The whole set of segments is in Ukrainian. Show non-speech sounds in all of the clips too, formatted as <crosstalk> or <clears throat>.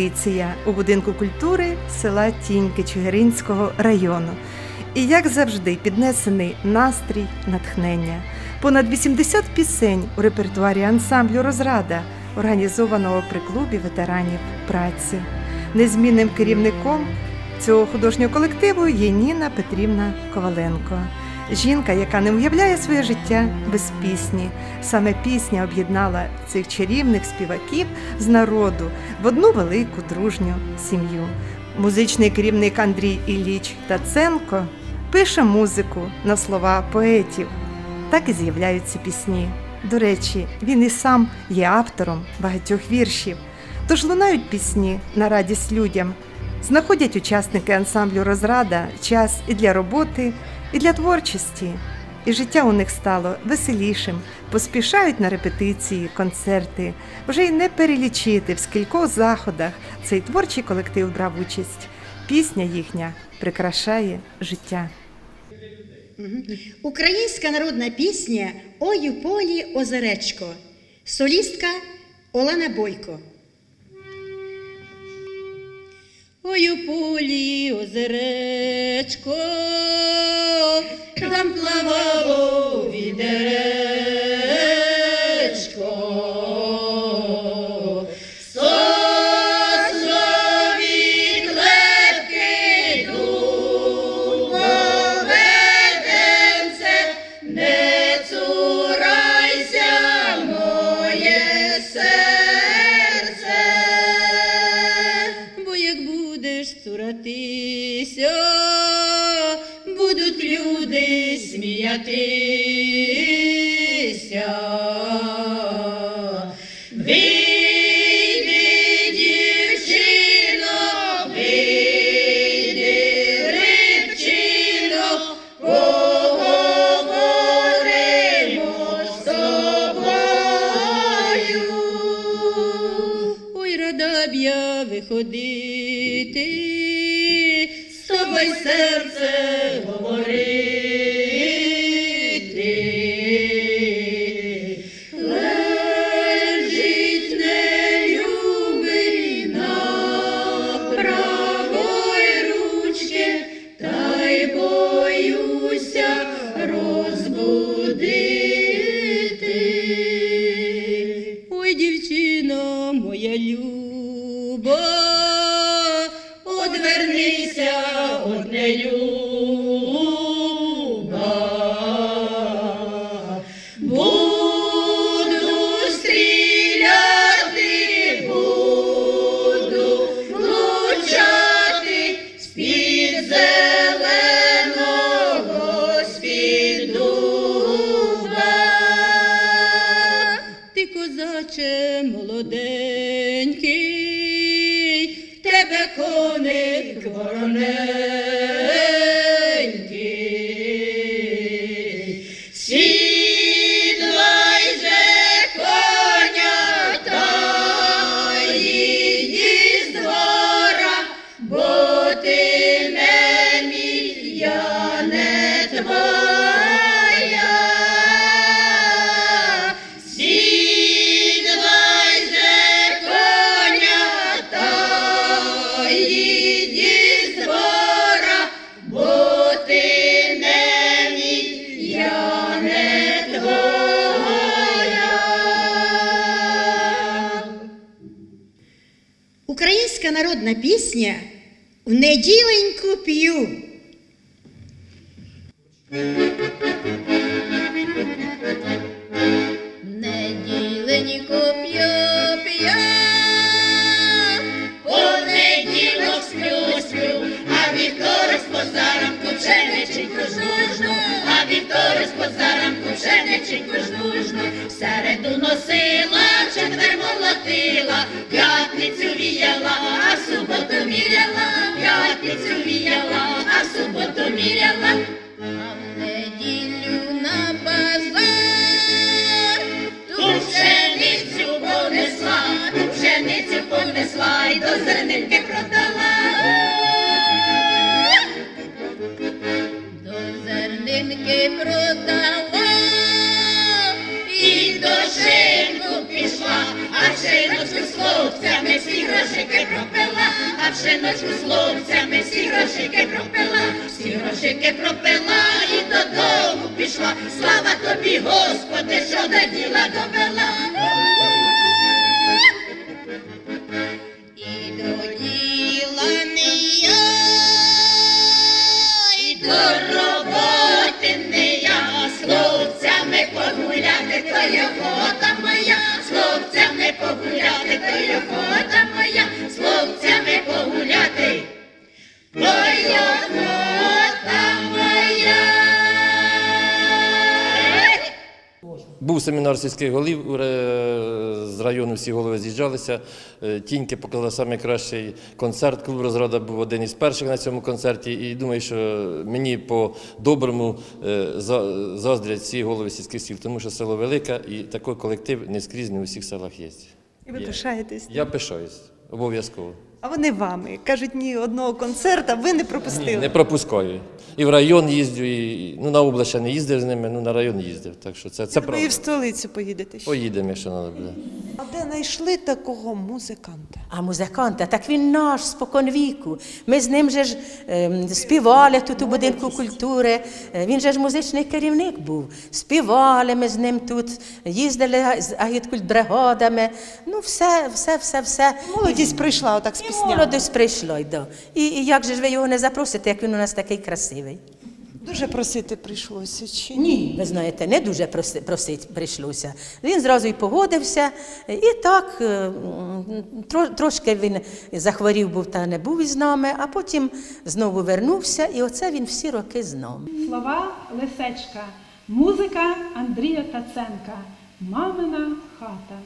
репетиція у будинку культури села Тіньки Чигиринського району. І як завжди, піднесений настрій, натхнення. Понад 80 пісень у репертуарі ансамблю Розрада, організованого при клубі ветеранів праці. Незмінним керівником цього художнього колективу є Ніна Петрівна Коваленко. Жінка, яка не уявляє своє життя без пісні. Саме пісня об'єднала цих чарівних співаків з народу в одну велику дружню сім'ю. Музичний керівник Андрій Ілліч Таценко пише музику на слова поетів. Так і з'являються пісні. До речі, він і сам є автором багатьох віршів. Тож лунають пісні на радість людям. Знаходять учасники ансамблю Розрада час і для роботи, і для творчості. І життя у них стало веселішим, поспішають на репетиції, концерти. Вже й не перелічити, в скількох заходах цей творчий колектив брав участь. Пісня їхня прикрашає життя. Українська народна пісня Ой у полі озеречко. Солістка Олена Бойко. Ой у полі озеречко, там плавало відеречко. joelhos. Пісня в неділеньку п'ю. Понесла і Був семінар сільських голів з району, всі голови з'їжджалися. Е, Тіньки показали найкращий концерт. Клуб розрада був один із перших на цьому концерті. І думаю, що мені по-доброму е, заздрять всі голови сільських сіл, тому що село велике і такий колектив не скрізь не у всіх селах є. І ви пишаєтесь. Я пишаюсь, обов'язково. А вони вами. Кажуть, ні одного концерта ви не пропустили. Ні, не пропускаю. І в район їздю, і ну, на область ще не їздив з ними, ну на район їздив. Так що це, це ви і правда. в столицю поїдете. ще. Поїдемо, якщо треба буде. Знайшли такого музиканта? А музиканта, так він наш спокон віку. Ми з ним же ж ем, співали тут у будинку культури. Е, Він же ж музичний керівник був. Співали ми з ним тут, їздили з агіткультбригадами. Ну, все, все, все, все. Молодість прийшла отак з піснями. молодість прийшла, да. І, і як же ж ви його не запросите, як він у нас такий красивий? Дуже просити прийшлося чи ні? Ні, ви знаєте, не дуже проси- просить прийшлося. Він зразу і погодився, і так е, тро- трошки він захворів був та не був із нами, а потім знову вернувся, і оце він всі роки з нами. Слова Лисечка, музика Андрія Таценка, мамина хата.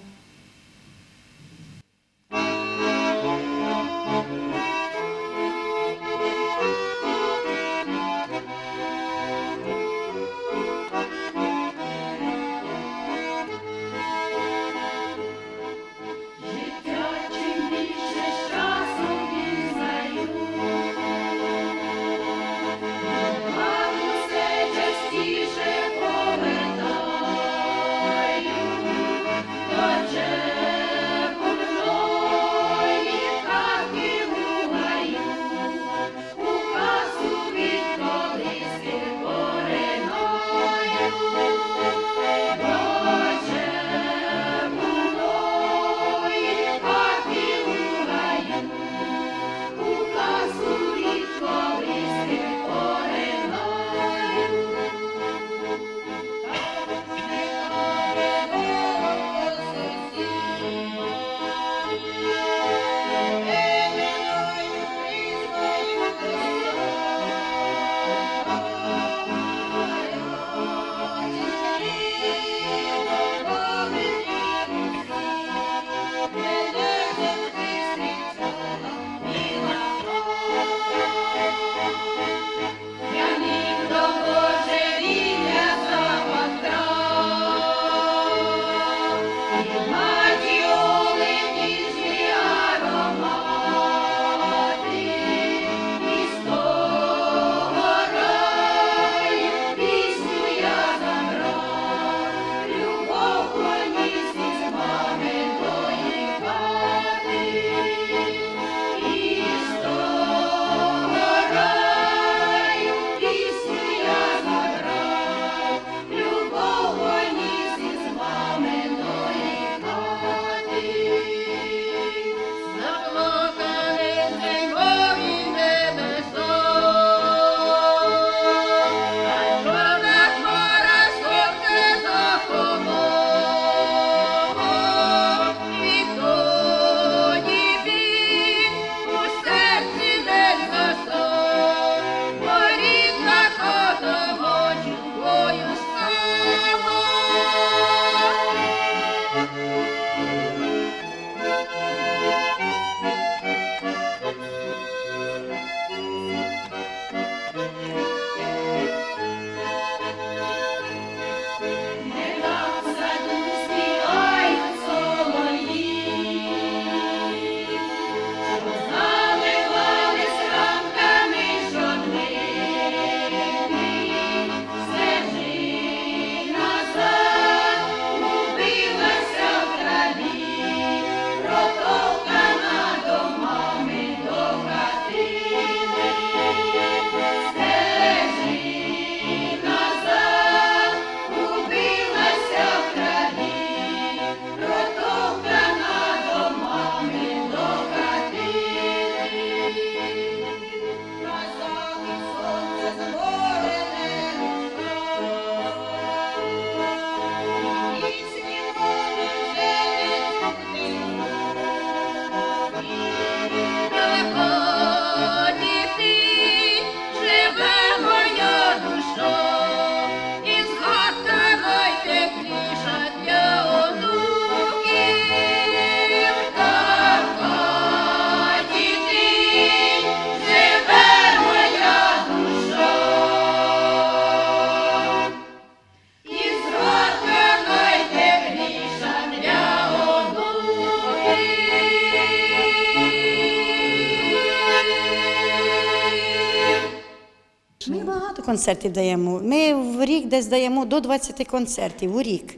Концертів даємо. Ми в рік десь даємо до 20 концертів у рік.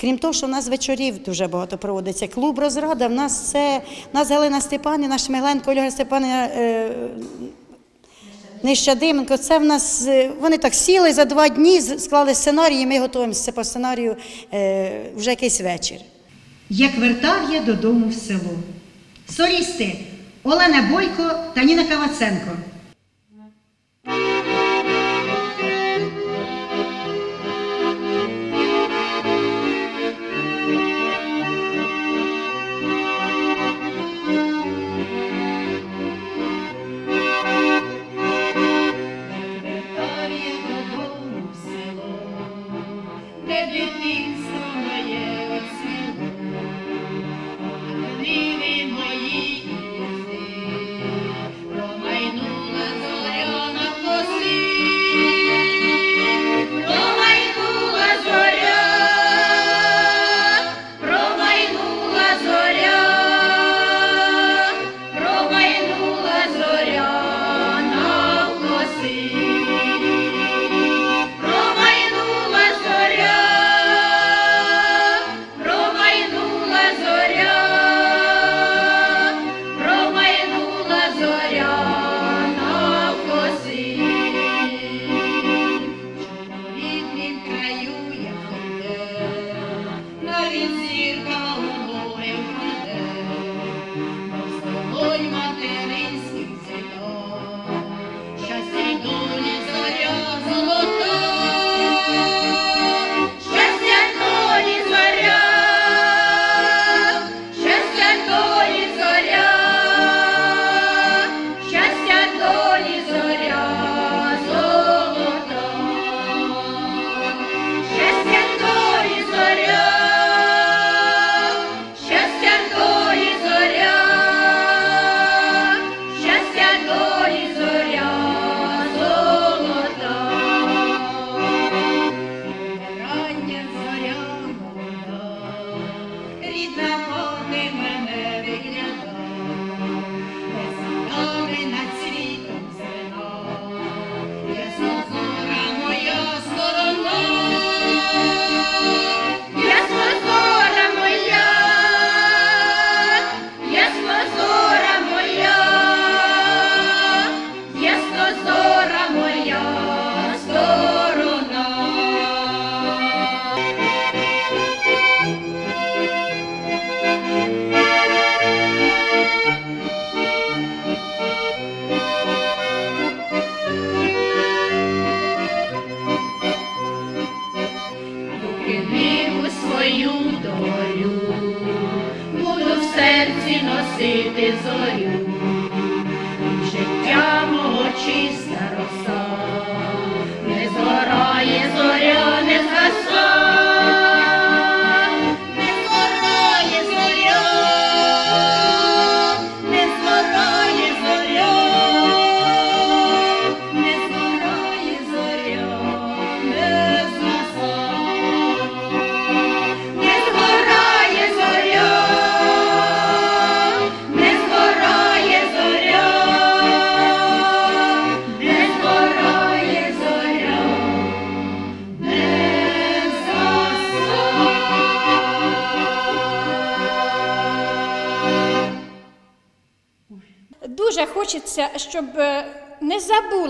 Крім того, що в нас вечорів дуже багато проводиться. Клуб розрада. В нас це в нас Галина Степанівна, Шмиленко, Ольга Степанівна. Е, Нещадименко, це в нас е, вони так сіли за два дні, склали сценарій, і ми готуємося по сценарію е, вже якийсь вечір. Як вертав я додому в село. Солісти Олена Бойко та Ніна Каваценко.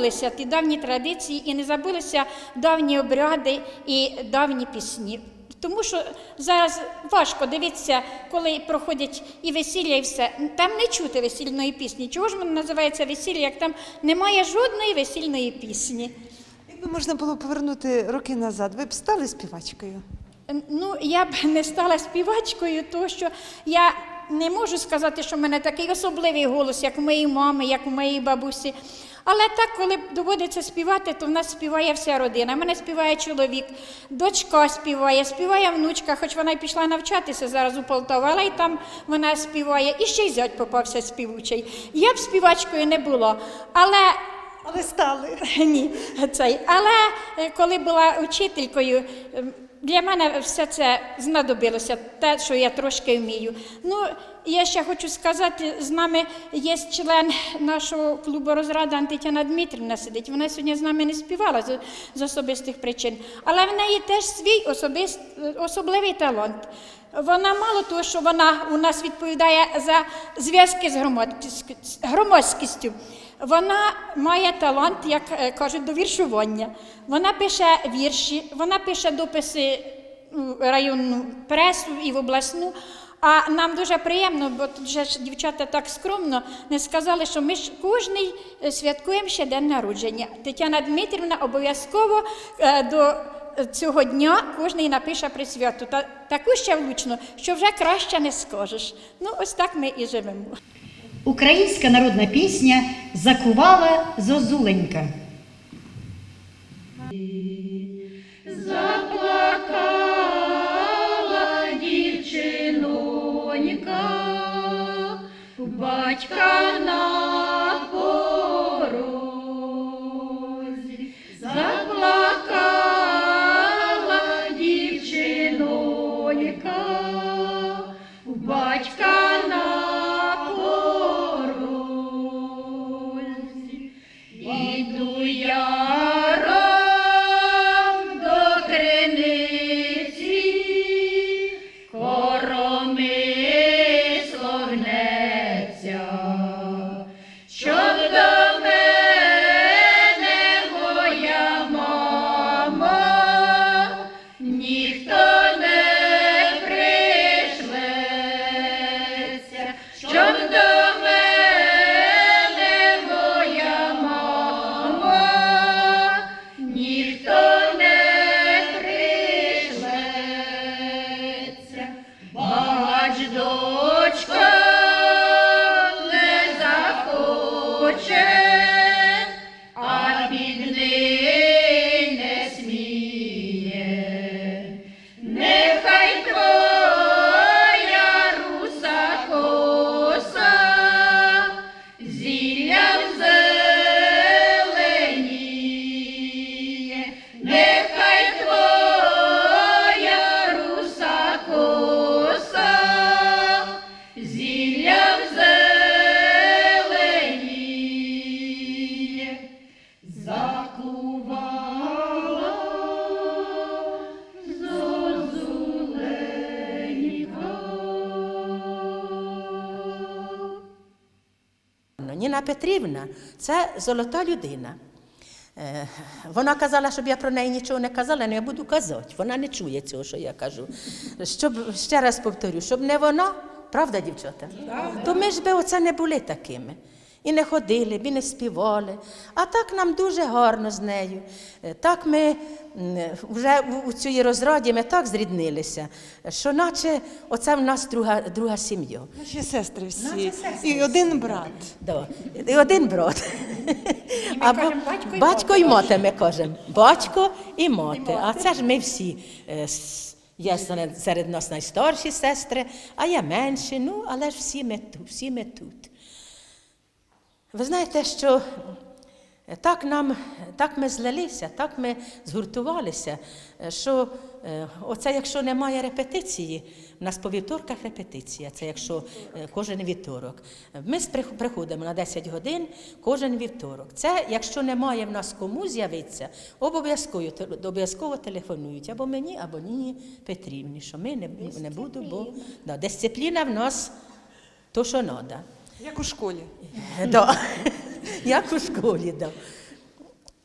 Забулися ті давні традиції і не забулися давні обряди і давні пісні. Тому що зараз важко дивитися, коли проходять і весілля, і все. Там не чути весільної пісні. Чого ж воно називається весілля, як там немає жодної весільної пісні? Якби можна було повернути роки назад, ви б стали співачкою? Ну, я б не стала співачкою, тому що я не можу сказати, що в мене такий особливий голос, як у моєї мами, як у моєї бабусі. Але так, коли доводиться співати, то в нас співає вся родина. Мене співає чоловік, дочка співає, співає внучка, хоч вона й пішла навчатися зараз у Полтаву, але й там вона співає. І ще й зять попався співучий. Я б співачкою не була. Але Але стали. ні, цей. Але е, коли була учителькою, ем, для мене все це знадобилося, те, що я трошки вмію. Ну, я ще хочу сказати, з нами є член нашого клубу розрада Тетяна Дмитрівна сидить. Вона сьогодні з нами не співала з, з особистих причин, але в неї теж свій особист, особливий талант. Вона мало того, що вона у нас відповідає за зв'язки з громадськістю. Вона має талант, як е, кажуть, до віршування. Вона пише вірші, вона пише дописи у районну пресу і в обласну. А нам дуже приємно, бо тут же дівчата так скромно не сказали, що ми ж кожний е, святкуємо ще день народження. Тетяна Дмитрівна обов'язково е, до цього дня кожний напише присвяту. Та таку ще влучно, що вже краще не скажеш. Ну, ось так ми і живемо. Українська народна пісня Закувала зозуленька. Заплакала дівчинонька, батька на Петрівна це золота людина. Е, Вона казала, щоб я про неї нічого не казала, але я буду казати. Вона не чує цього, що я кажу. Щоб ще раз повторю, щоб не вона, правда, дівчата? То ми ж би оце не були такими. І не ходили, б, і не співали. А так нам дуже гарно з нею. Е, Так ми вже у- цій розраді ми так зріднилися, що наче оце в нас друга, друга сім'я. Наші сестри всі. Наші сестри І один брат. Да. І один брат. Або кажемо батько і батько і мати, ми кажемо. Батько і мати. А це ж ми всі. е, Є серед, нас найстарші сестри, а є менші. Ну, але ж всі ми тут, всі ми тут. Ви знаєте, що так нам, так ми злилися, так ми згуртувалися, що е, оце якщо немає репетиції, у нас по вівторках репетиція, це якщо е, кожен вівторок. Ми приходимо на 10 годин кожен вівторок. Це якщо немає в нас кому з'явитися, обов'язково, обов'язково телефонують або мені, або Ніні Петрівні, що ми не, не буду, бо да, дисципліна в нас то, що треба. Як у школі. Да. <laughs> Як у школі, да.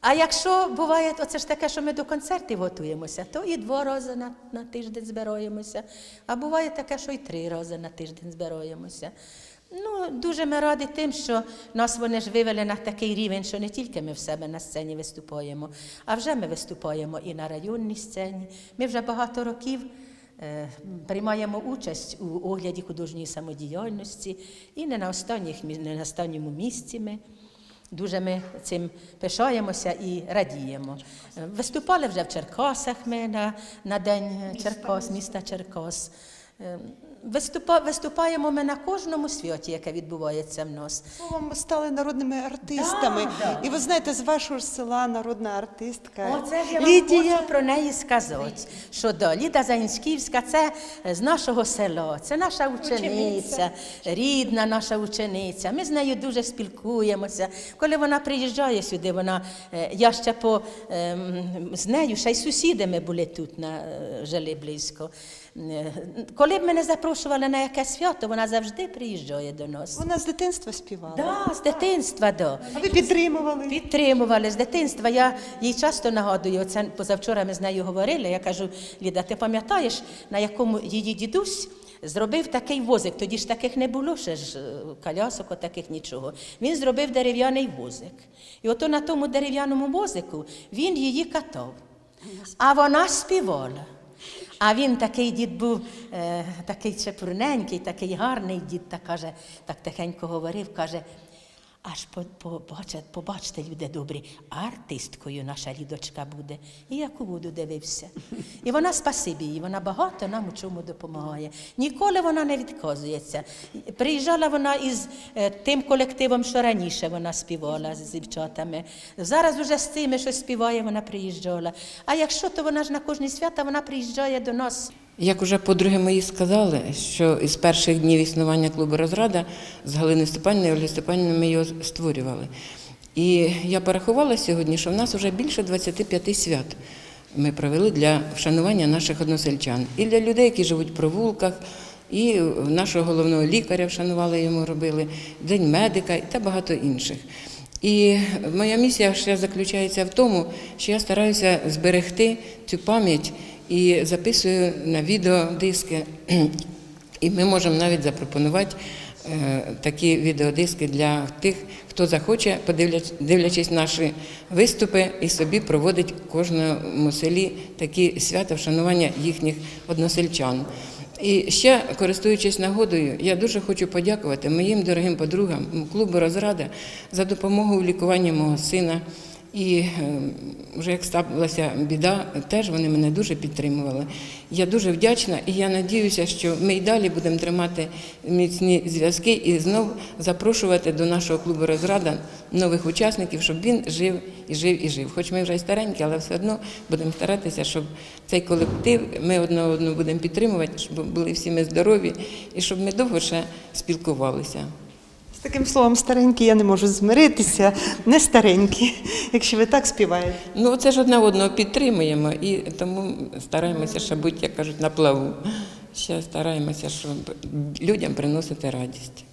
А якщо буває, оце ж таке, що ми до концертів готуємося, то і два рази на, на тиждень збираємося. А буває таке, що і три рази на тиждень збираємося. Ну, дуже ми раді тим, що нас вони ж вивели на такий рівень, що не тільки ми в себе на сцені виступаємо, а вже ми виступаємо і на районній сцені. Ми вже багато років е, приймаємо участь у огляді художньої самодіяльності і не на, останніх, не на останньому місці ми. Дуже ми цим пишаємося і радіємо. Е, Виступали вже в Черкасах ми на, на День Черкас, міста Черкас. Виступа, виступаємо ми на кожному святі, яке відбувається в нас. Словом, ви стали народними артистами. Да. І ви знаєте, з вашого села народна артистка Оце ж я вам хочу про неї сказати. Що да, Ліда Заїнськівська це з нашого села, це наша учениця, рідна наша учениця. Ми з нею дуже спілкуємося. Коли вона приїжджає сюди, вона е, я ще по ем, з нею, ще й сусіди ми були тут, на, е, жили близько. Е, Коли б мене запрошували на якесь свято, вона завжди приїжджає до нас. Вона з дитинства співала. Да, з дитинства, да. А ви підтримували? Підтримували з дитинства. Я їй часто нагадую, це позавчора ми з нею говорили. Я кажу, Ліда, ти пам'ятаєш, на якому її дідусь зробив такий возик? Тоді ж таких не було, ще ж колясок, таких нічого. Він зробив дерев'яний возик. І ото на тому дерев'яному возику він її катав. А вона співала. А він такий дід був, е, такий чепурненький, такий гарний дід, та каже, так тихенько говорив, каже, аж по- побачать, побачте, люди добрі, артисткою наша Лідочка буде. І як у воду дивився. І вона спасибі їй, вона багато нам у чому допомагає. Ніколи вона не відказується. Приїжджала вона із е, тим колективом, що раніше вона співала з дівчатами. Зараз уже з цими, що співає, вона приїжджала. А якщо, то вона ж на кожні свята вона приїжджає до нас. Як уже подруги мої сказали, що із перших днів існування клубу Розрада з Галиною Степанівною і Ольгою Степанівною ми його створювали. І я порахувала сьогодні, що в нас вже більше 25 свят ми провели для вшанування наших односельчан. І для людей, які живуть в провулках, і нашого головного лікаря вшанували йому робили, День медика та багато інших. І моя місія ще заключається в тому, що я стараюся зберегти цю пам'ять і записую на відеодиски. <clears throat> І ми можемо навіть запропонувати е, такі відеодиски для тих, хто захоче, дивлячись наші виступи, і собі проводить в кожному селі такі свята вшанування їхніх односельчан. І ще, користуючись нагодою, я дуже хочу подякувати моїм дорогим подругам клубу Розрада за допомогу в лікуванні мого сина. І е, вже як сталася біда, теж вони мене дуже підтримували. Я дуже вдячна і я надіюся, що ми й далі будемо тримати міцні зв'язки і знов запрошувати до нашого клубу Розрада нових учасників, щоб він жив і жив і жив. Хоч ми вже й старенькі, але все одно будемо старатися, щоб цей колектив ми одне одного будемо підтримувати, щоб були всі ми здорові і щоб ми довго ще спілкувалися. Таким словом старенькі я не можу змиритися, не старенькі, якщо ви так співаєте. Ну, це ж одне одного підтримуємо і тому стараємося ще бути, як кажуть, на плаву. Ще стараємося, щоб людям приносити радість.